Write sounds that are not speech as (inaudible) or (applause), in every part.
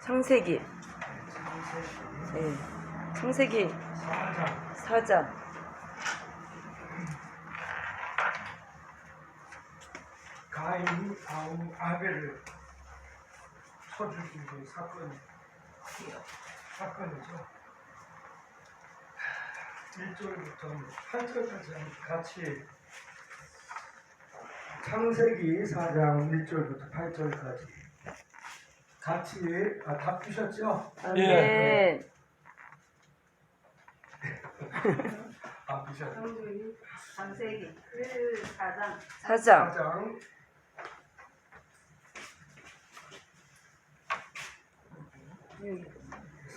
창세기, 네. 창세기 사장, 4장. 가인이 아우 아벨을 쳐죽이는 사건, 사건이죠. 1절부터 8절까지 같이 창세기 4장 1절부터 8절까지 같이 아, 다 푸셨죠? 아멘. (laughs) 아 푸셨죠? 성주이 창세기 그 4장 4장. 4장 여기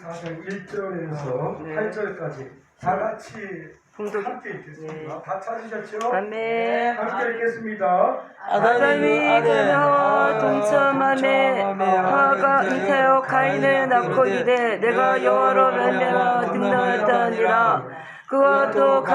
4장 1절에서 네. 8절까지 다 같이 봉독. 함께 읽겠습니다. 네. 다 찾으셨죠? 아멘. 함께 읽겠습니다. 아담이 그녀와 동참함에 하가 잉태하여 가인을 낳고 이르되 내가 여호와로 말미암아 등등하였다니라 그와 또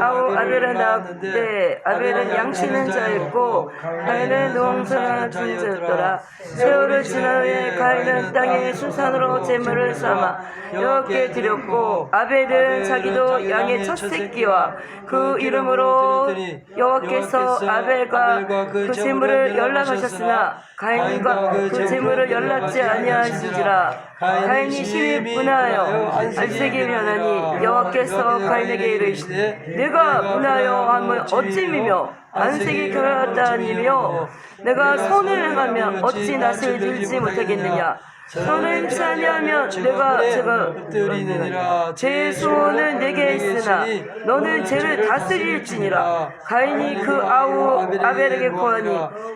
아우 아벨을 낳았되 아벨은 양치는 자였고 가인은 농사하는 자였더라. 세월을 지난 후에 가인은 땅의 수산으로 재물을 삼아 여호와께 드렸고 아벨은 자기도 양의 첫 새끼와 그 이름으로 여호와께서 아벨과 그 재물을 연락하셨으나 가인과 그 재물을 연락지 아니하신지라. 가인이 심히 분하여 안색이 변하니 여호와께서 가인에게 이르시되 내가 분하여 함을 어찌미며 안색이 결하다니며 내가 손을 행하면 어찌 낯을 들지 못하겠느냐 손을 행치 아니하면 내가 제가 엎드리느니라. 제 소원은 내게 있으나 너는 죄를 다스릴지니라. 가인이 그 아우 아벨에게 고하니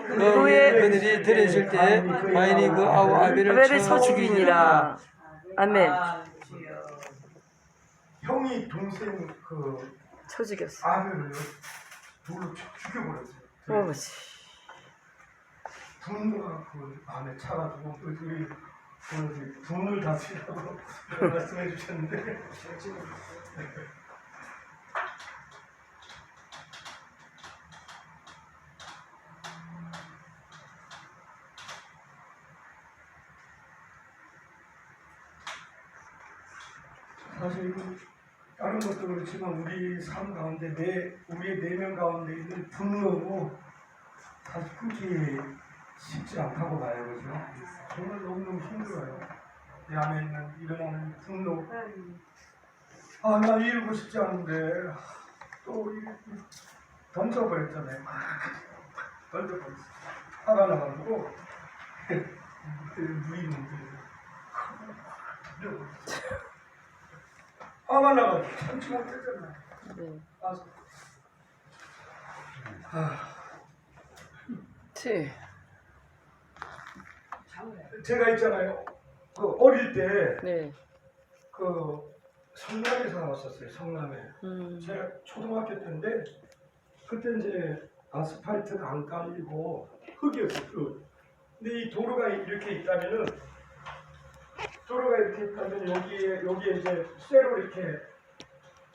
그의 그들이 들으실 때 가인이 그 아우 아벨을 아벨을 쳐 죽이니라. 아멘. 형이 동생 그쳐 죽였어. 아벨을 돌로 쳐 죽여버렸어요. 어머지 분노가 그 마음에 차가지고 그 분을 다스리라고 (laughs) 말씀해 주셨는데 사실 이 다른 것도 그렇지만 우리 삶 가운데 내 우리의 내면 가운데 있는 분노로 사실 끊기 쉽지 않다고 봐요, 그죠? 정말 너무너무 힘들어요. 내 안에 있는 일어나는 분노. 아, 나 이루고 싶지 않은데 또 던져버렸잖아요. 던져버렸어. 화가 나가지고 (laughs) 누이는데. (laughs) 화가 나가지고 참지 못했잖아요. 네. 아, 아, 치. 제가 있잖아요. 그 어릴 때 네. 그 성남에서 나왔었어요. 성남에. 음. 제가 초등학교 때인데 그때 이제 아스팔트가 안 깔리고 흙이었어요. 흙. 근데 이 도로가 이렇게 있다면은 도로가 이렇게 있다면 여기에 여기에 이제 쇠로 이렇게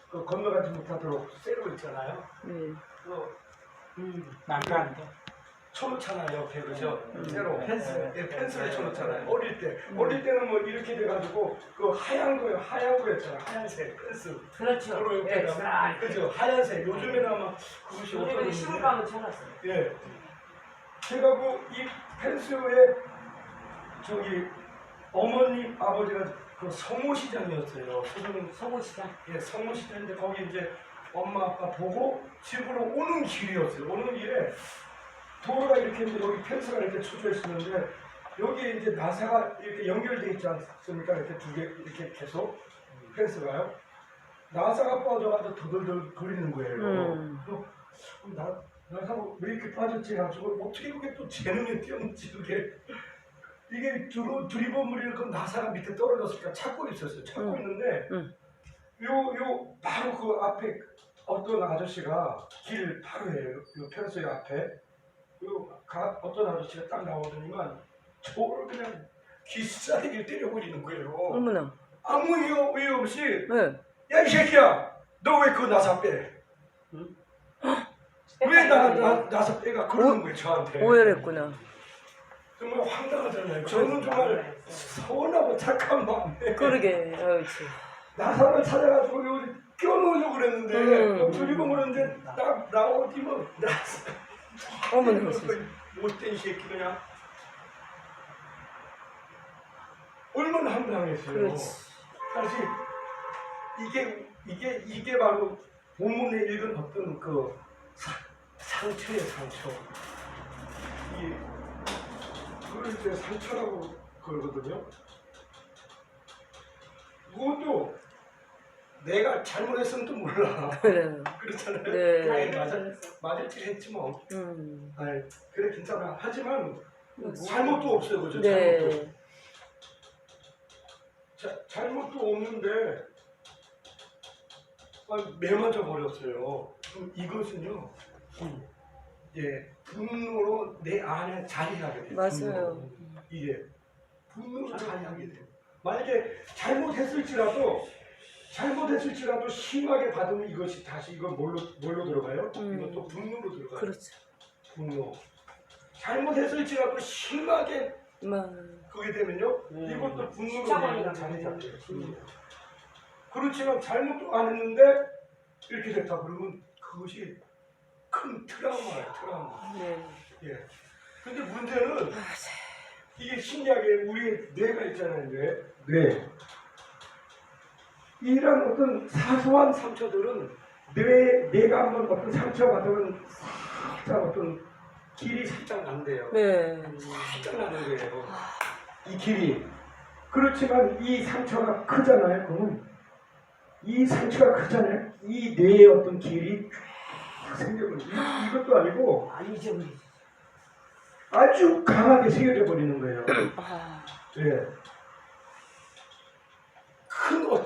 그 건너가지 못하도록 쇠로 있잖아요. 네. 그 음, 난간도 쳐놓잖아요 옆에. 그죠? 새로. 펜스. 예, 펜스를 쳐놓잖아요. 어릴 때. 어릴 때는 뭐 이렇게 돼가지고 그 하얀 거요. 하얀 거였잖아요. 하얀색 펜스 그렇죠. 도로 예, 옆에다가 아, 그죠. 하얀색. 요즘에는 아마 그것이 요즘에 어떤 시골 가면 찾았어요. 예. 제가 그 이 펜스에 저기 어머니 아버지가 그 성모시장이었어요. 소중 서구시장. 예, 성모시장인데 거기 이제 엄마 아빠 보고 집으로 오는 길이었어요. 오는 길에 도로가 이렇게 이제 여기 펜스가 이렇게 쳐져 있었는데 여기에 이제 나사가 이렇게 연결돼 있지 않습니까? 이렇게 두 개 이렇게 계속 펜스가요. 나사가 빠져가지고 더덜덜 거리는 거예요. 음. 그래서 나 나사가 왜 이렇게 빠졌지? 해가지고 어떻게 그게 또제 눈에 띄었는지 그게 이게 두루 두리번물이 그 나사가 밑에 떨어졌으니까 찾고 있었어요. 찾고 음. 있는데 음. 요, 요, 바로 그 앞에 어떤 아저씨가 길 바로에, 요 펜스 앞에, 요, 가, 어떤 아저씨가 딱 나오더니만, 저를 그냥 귀싸대기를 때려버리는 거예요. 어머나. 아무 이유, 이유 없이, 네. 야, 이 새끼야! 너 왜 그 나사 빼? 왜 나, 나, 나사 빼가? 그러는 거예요, 저한테. 오열했구나. 정말 황당하잖아요. 저는 정말 서운하고 착한 마음에 그러게. 어, 참. 나사를 찾아가지고 여기 껴놓으려고 그랬는데 음. 줄이고 그러는데 나, 나 어디면 나사 이거 세상에. 못된 새끼 그냥 얼마나 황당했어요. 그렇지. 사실 이게 이게 이게 바로 본문에 읽은 어떤 그 사, 상처의 상처. 이 그걸 이제 상처라고 그러거든요. 그것도 내가 잘못했으면 또 몰라. (laughs) 그래요. 그렇잖아요. 네. 맞아 맞을 지 했지 뭐. 음. 아이, 그래 괜찮아. 하지만 잘못도 없어요, 그죠? 잘못도. 네. 자, 잘못도 없는데 아, 매맞아 버렸어요. 그럼 이것은요, 예, 분노로 내 안에 자리하게 돼요. 맞아요. 분노로. 이게 분노로 자리하게 돼요. 만약에 잘못했을지라도 잘못했을지라도 심하게 받으면 이것이 다시 이건 뭘로 뭘로 들어가요? 음. 이것도 분노로 들어가요. 그렇죠. 분노. 잘못했을지라도 심하게 만. 그게 되면요 음. 이것도 분노로 되는 자리 잡혀요. 거예요. 그렇지만 잘못도 안 했는데 이렇게 됐다 그러면 그것이 큰 트라우마예요 트라우마. 네. 예. 근데 문제는 이게 신기하게 우리 뇌가 있잖아요 뇌. 뇌. 이런 어떤 사소한 상처들은 뇌 뇌가 한번 어떤 상처 받으면 살짝 어떤 길이 살짝 난대요. 네. 살짝 나는 거예요. 이 길이. 그렇지만 이 상처가 크잖아요. 그러면 이 상처가 크잖아요. 이 뇌의 어떤 길이. 이- 이것도 아니고 아니죠. 아주 강하게 새겨져 버리는 거예요. 아. 예.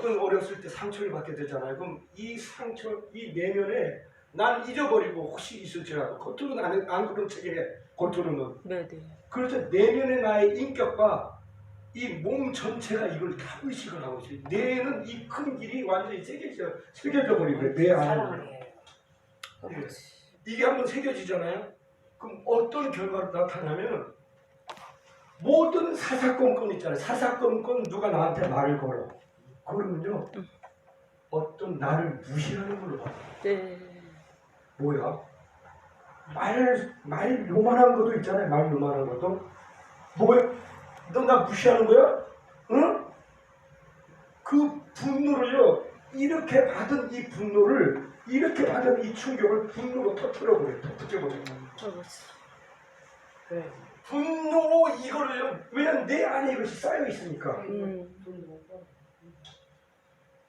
큰 어떤 어렸을 때 상처를 받게 되잖아요. 그럼 이 상처, 이 내면에 난 잊어버리고 혹시 있을지라도 겉으로는 안, 안 그런 척해. 겉으로는. 네, 네. 그래서 내면의 나의 인격과 이 몸 전체가 이걸 다 의식을 하고 있어요. 뇌는 이 큰 길이 완전히 새겨져, 새겨져 버리고요. 뇌. 아버지. 이게 한번 새겨지잖아요. 그럼 어떤 결과로 나타나면 모든 사사건건 있잖아요. 사사건건 누가 나한테 말을 걸어. 그러면요. 어떤 나를 무시하는 걸로 봐요. 네. 뭐야? 말, 말 요만한 것도 있잖아요. 말 요만한 것도. 뭐야? 너 나 무시하는 거야? 응? 그 분노를요, 이렇게 받은 이 분노를, 이렇게 받은 이 충격을 분노로 터뜨려버려요. 터뜨려버려요. 아버지. 그래. 분노로 이거를요, 왜냐면 내 안에 이것이 쌓여 있으니까. 음.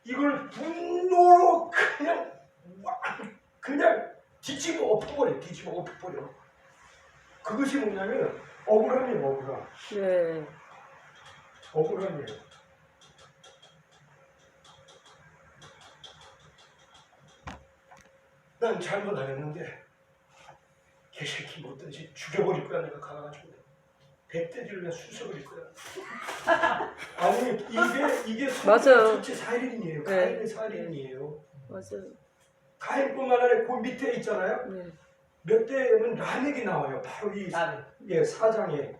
이걸 분노로 그냥, 와, 그냥 뒤집어 엎어버려. 뒤집어 엎어버려. 그것이 뭐냐면, 억울함이에요, 억울함. 네. 억울함이에요. 난 잘못 안 했는데 개새끼 못든지 죽여버릴 거야 내가 가가지고 백대지를 내가 쑤셔버릴 거야. 아니 이게 이게 맞아요. 전체 살인이에요. 네. 가인의 살인이에요. 맞아요. 가인뿐만 아니라 그 밑에 있잖아요. 네. 몇 대는 라멕이 나와요. 바로 이 나를. 예, 사장에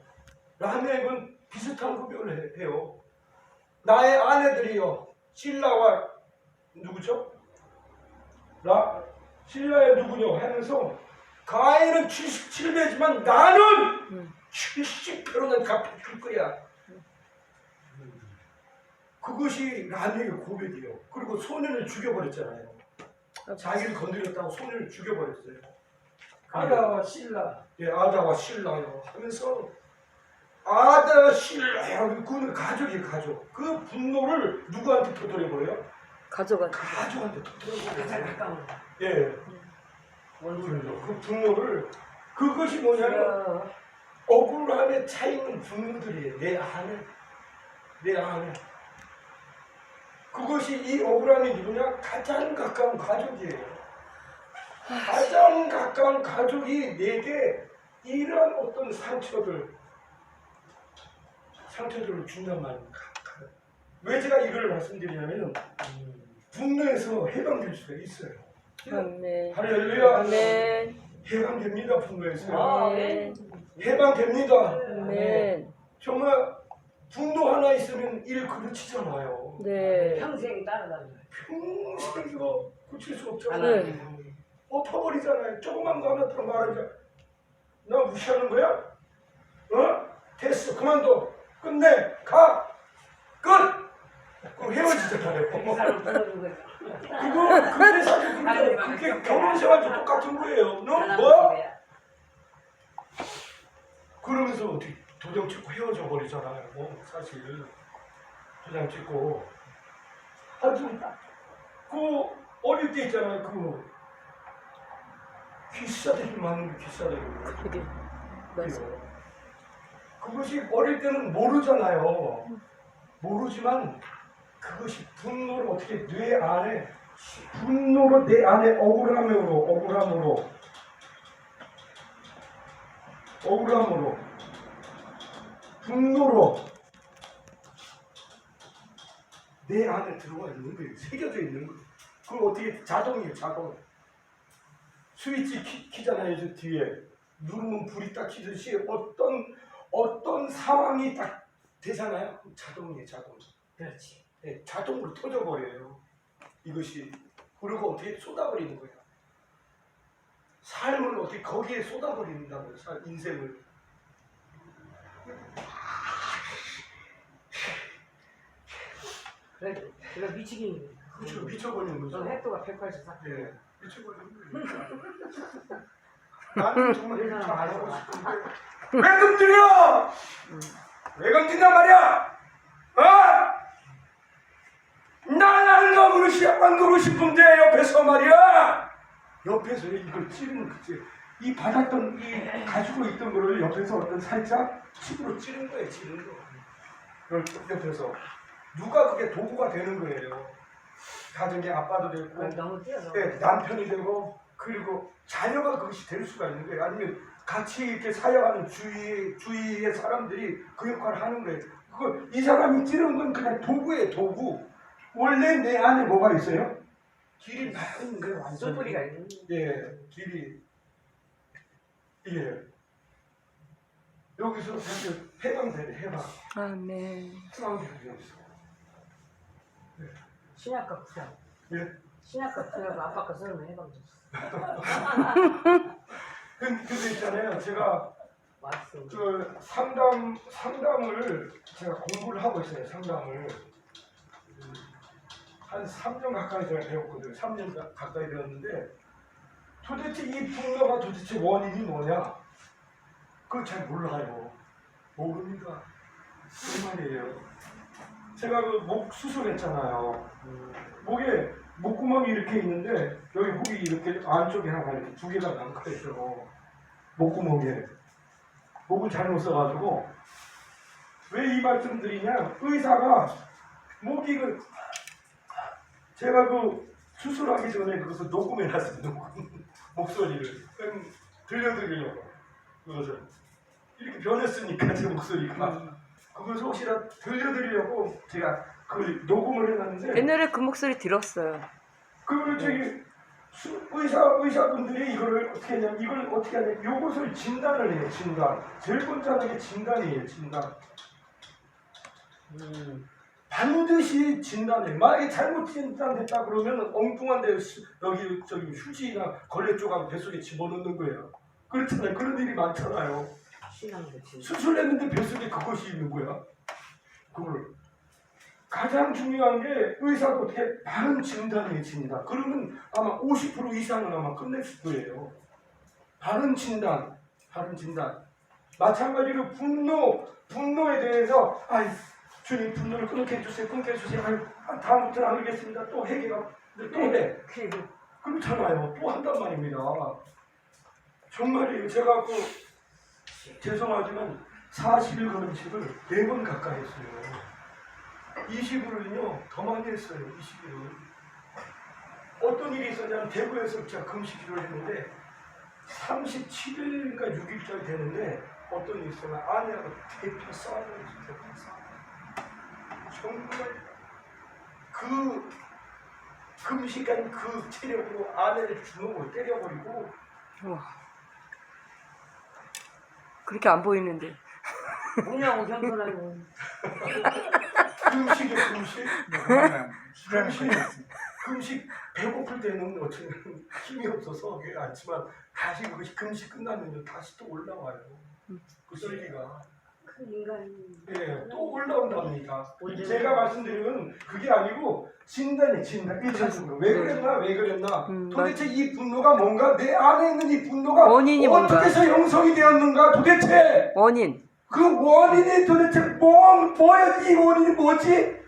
라멕은 비슷한 구별을 해- 해요. 나의 아내들이요. 신라와 누구죠? 라 신라의 누구냐 하면서 가인은 77배지만 나는 음. 70배로는 갚아줄 거야. 그것이 라멕의 고백이에요. 그리고 소년을 죽여버렸잖아요. 아버지. 자기를 건드렸다고 소년을 죽여버렸어요. 아다와 신라. 예, 아다와 신라요 하면서 아다 신라요 그는 가족이 가족 그 분노를 누구한테 터뜨려버려요? 가져가. 가족한테 터뜨려버려요 가까운. 예 얼굴로 그 분노를 그것이 뭐냐면 야. 억울함에 차 있는 분노들이에요 내 안에 내 안에 그것이 이 억울함이 누구냐 가장 가까운 가족이에요 가장 가까운 가족이 내게 이런 어떤 상처들 상처들을 준단 말입니다. 왜 제가 이걸 말씀드리냐면 분노에서 해방될 수가 있어요. 아멘. 할렐루야. 아멘. 해방됩니다 분노에서. 아, 아멘. 해방됩니다. 네. 정말 분노 하나 있으면 일 그르치잖아요. 네. 평생 따라다녀요. 평생 이거 고칠 수 없잖아요. 네. 엎어버리잖아요. 조그만 거 하나 더 말하자. 나 무시하는 거야? 어? 됐어. 그만둬. 끝내. 가. 끝. 그럼 헤어지잖아요. 이 사람 불러준 거야. 그거 그게 사실 그게, 그게 결혼 생활도 똑같은 거예요. 너 뭐? 거야. 그러면서 어떻게 도장 찍고 헤어져 버리잖아요. 뭐 사실 도장 찍고 하여튼 그 어릴 때 있잖아요. 그 귀싸대기 많은 게 귀싸대기. 그게 맞아요. 그것이 어릴 때는 모르잖아요. 모르지만 그것이 분노를 어떻게 뇌 안에 분노로 내 안에 억울함으로 억울함으로 억울함으로 분노로 내 안에 들어와 있는 거예요. 새겨져 있는 거예요. 그걸 어떻게 자동이에요, 자동. 스위치 키, 키잖아요, 저 뒤에. 누르면 불이 딱 켜듯이 어떤 어떤 상황이 딱 되잖아요. 자동이에요, 자동. 그렇지. 네, 자동으로 터져버려요. 이것이. 그리고 어떻게 쏟아버리는 거예요. 삶을 어떻게 거기에 쏟아버린다고요, 살- 인생을. 그래, 그래 미치긴. 그렇죠, 미쳐버리는 거죠. 너 핵도가 184. 예, 미쳐버리는 거예요. 나는 정말 이렇게 안 하고 싶은데 왜 건드려? 왜 건드냐 말이야? 어? 나는 너무 안 그러고 싶은데 옆에서 말이야. 옆에서 이걸 찌르는 거지. 이 받았던 이 가지고 있던 거를 옆에서 어떤 살짝 칩으로 찌른 거예요, 찌른 거. 그걸 옆에서 누가 그게 도구가 되는 거예요. 가정의 아빠도 되고 그건 너무 뛰어서. 네, 남편이 되고 그리고 자녀가 그것이 될 수가 있는 거예요. 아니면 같이 이렇게 사역하는 주위 주위의 사람들이 그 역할을 하는 거예요. 그거 이 사람이 찌르는 건 그냥 도구예요, 도구. 원래 내 안에 뭐가 있어요? 길이 있는 거예요, 완전. 숯불이가 있는. 예, 길이 예. 여기서 사실 해방되네, 해방. 아멘. 해방되네 여기서. 신약과 구약. 예. 신약과 구약 아빠가 쓰면 해방됐어. 근데, 근데 있잖아요, 제가 왔어. 그 상담 상담을 제가 공부를 하고 있어요. 상담을 음, 한 3년 가까이 제가 배웠거든요. 3년 가- 가까이 배웠는데 도대체 이 분노가 도대체 원인이 뭐냐? 그걸 잘 몰라요. 모릅니다. 그 말이에요. 제가 그 목 수술했잖아요. 목에 목구멍이 이렇게 있는데 여기 목이 이렇게 안쪽에 하나 이렇게 두 개가 남겨 있어요. 목구멍에. 목을 잘못 써가지고 왜 이 말씀 드리냐 의사가 목이 그 제가 그 수술하기 전에 그것을 녹음해 놨어요 녹음. (laughs) 목소리를. 그냥 들려드리려고. 그것을. 이렇게 변했으니까 제 목소리가. 그것을 혹시나 들려드리려고 제가 그 녹음을 해놨는데 옛날에 그 목소리 들었어요. 그걸 저기 수- 의사 의사분들이 이거를 어떻게 하냐면 이걸 어떻게 하냐면 요것을 진단을 해요 진단. 제일 먼저 하는 게 진단이에요 진단. 음. 반드시 진단해 만약에 잘못 진단됐다 그러면 엉뚱한 데 수- 여기 저기 휴지나 걸레 조각 뱃속에 집어넣는 거예요. 그렇잖아요. 그런 일이 많잖아요. 수술했는데 뱃속에 그것이 있는 거야? 그걸. 가장 중요한 게 의사가 어떻게 바른 진단이에요 진단 그러면 아마 50% 이상은 아마 끝냈을 거예요. 바른 진단 바른 진단. 마찬가지로 분노 분노에 대해서 아이 주님 분노를 끊게 해주세요 끊게 해주세요 아, 다음부터는 안 하겠습니다 또 해결하 또해 그리고 그렇잖아요. 또 한단 말입니다. 정말이에요. 제가 그 죄송하지만 40일 금식을 4번 가까이 했어요. 20일은요 더 많이 했어요. 20일은. 어떤 일이 있었냐면 대구에서 제가 금식기를 했는데 37일인가 6일짜리 되는데 어떤 일이 있었냐 아내하고 대파 싸움을. 대파 싸움. 정말 그 금식한 그 체력으로 아내를 주먹으로 때려버리고 우와. 그렇게 안 보이는데. 뭐냐고 경솔하고. 금식이 금식. 금식. 금식 배고플 때는 어쩌면 힘이 없어서 그게 않지만 다시 그것이 금식 끝나면 다시 또 올라와요. 그 썰기가. 큰 인간이. 예, 또 올라온답니다. 언제 제가 말씀드린 건 그게 아니고 진단이 진단. 1차적으로. 왜 그랬나, 왜 그랬나. 음, 도대체 이 분노가 뭔가, 내 안에 있는 이 분노가 원인이 뭔가. 어떻게 해서 형성이 되었는가, 도대체. 원인. 그 원인이 도대체 뭐, 뭐야, 이 원인이 뭐지?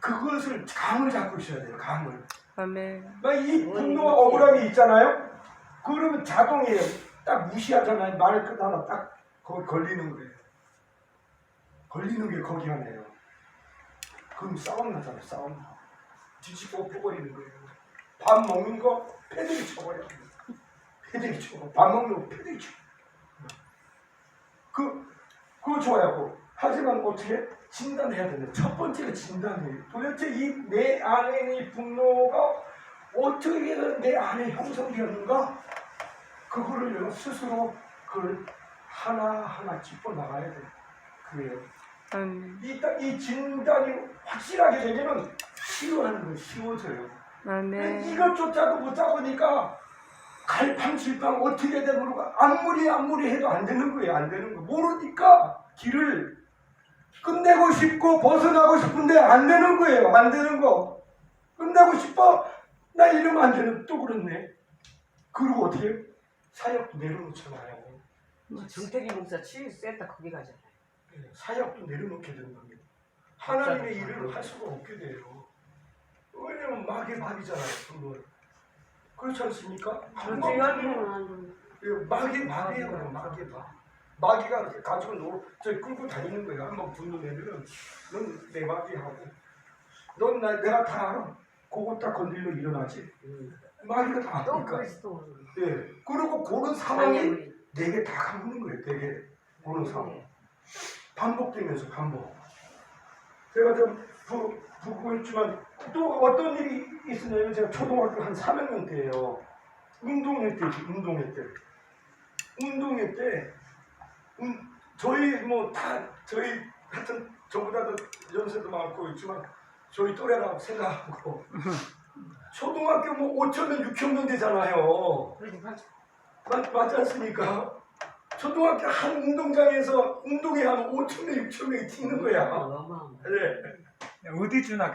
그것을 감을 잡고 있어야 돼요, 감을. 아멘. 막 이 분노와 억울함이 있잖아요? 그러면 자동이에요. 딱 무시하잖아요. 말 끝 하나 딱 거기 걸리는 거예요. 걸리는 게 거기 하네요. 그럼 싸움 나잖아요, 싸움. 뒤집어 엎어버리는 거예요. 밥 먹는 거 패대기 쳐버려. 패대기 쳐. 밥 먹는 거 패대기 쳐. 그, 그거 좋아요. 하지만 어떻게 진단해야 되는데 첫 번째가 진단이에요. 도대체 이 내 안에 있는 이 분노가 어떻게 내 안에 형성되었는가? 그거를 내가 스스로 그걸 하나하나 짚어 나가야 돼. 그래요. 아멘. 이, 딱이 진단이 확실하게 되면은 치료하는 건 쉬워져요. 아멘. 이것조차도 못 잡으니까 갈팡질팡 어떻게 돼 모르고 아무리 아무리 해도 안 되는 거예요. 안 되는 거. 모르니까 길을 끝내고 싶고 벗어나고 싶은데 안 되는 거예요. 안 되는 거. 끝내고 싶어. 나 이러면 안 되는 또 그렇네. 그리고 어떻게 해요? 사역도 내려놓잖아요. 정태기 목사 치유센터 거기 가잖아요. 예, 사역도 내려놓게 되는 겁니다. 하나님의 일을 할 수가 없게 돼요. 왜냐면 마귀의 밥이잖아요. 그건. 그렇지 않습니까? 마귀예요, 그럼 마귀의 밥. 마귀가 이렇게 가지고 노, 저 끌고 다니는 거예요. 한번 분노 내면은 넌 내 마귀하고, 넌 나, 내가 다 알아. 그거 딱 건들면 일어나지. 마귀가 다 또 아니까. 그리스도. 예. 그리고 그런 상황이 아니, 내게 다 가는 거예요. 되게 그런 상황. 반복되면서 반복. 제가 좀 부, 부끄럽지만 또 어떤 일이 있었냐면 제가 초등학교 한 3학년 때예요. 운동회 때지 운동회 때. 운동회 때 음, 저희 뭐 다 저희 하여튼 저보다도 연세도 많고 있지만 저희 또래라고 생각하고 (laughs) 초등학교 뭐 5천 명 6천 명 되잖아요. 그러지 마. 맞, 맞지 않습니까? 초등학교 한 운동장에서 운동회 하면 5천 명, 6천 명이 뛰는 거야. 네. 어디 중학교